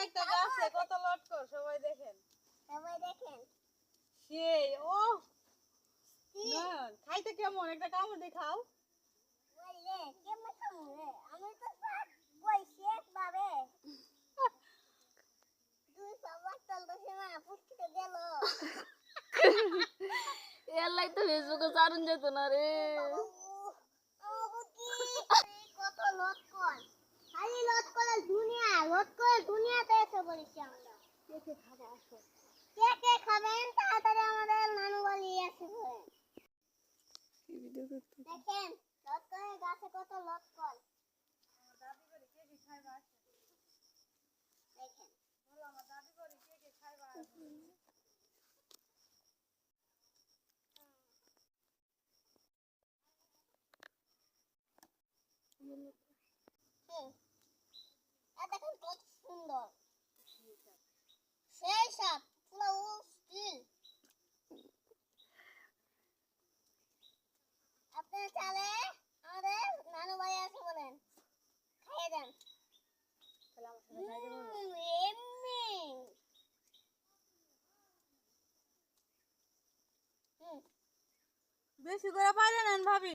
একটা গাছে কত লটকর সবাই দেখেন সবাই দেখেন সেই ও না খাইতে কেমন একটা কামড় দেখাও বললে কেমন খামু আমি তো সব বইছে বাবে দুই সবার চলতেছে না পুষ্টিতে গেল এর লাই তো ফেসবুকে চারণ যেত না রে কত লটকন খালি লটকনের দুনিয়া লটকনের দুনিয়াতে এসে বলেছি আমরা দেখে খাব আসো। কে কে খাবেন তাড়াতাড়ি আমাদের নানু বাড়ি এসে দেখেন লটকনের গাছে কত লটকন দেখেন। হুম। আর দেখেন কত সুন্দর সাপ পুরো স্টিল আপনার চালে আমাদের নানু বাড়ি আছে বলেন। খাইয়ে দেন। বেশি করে পাইলে নেন ভাবি।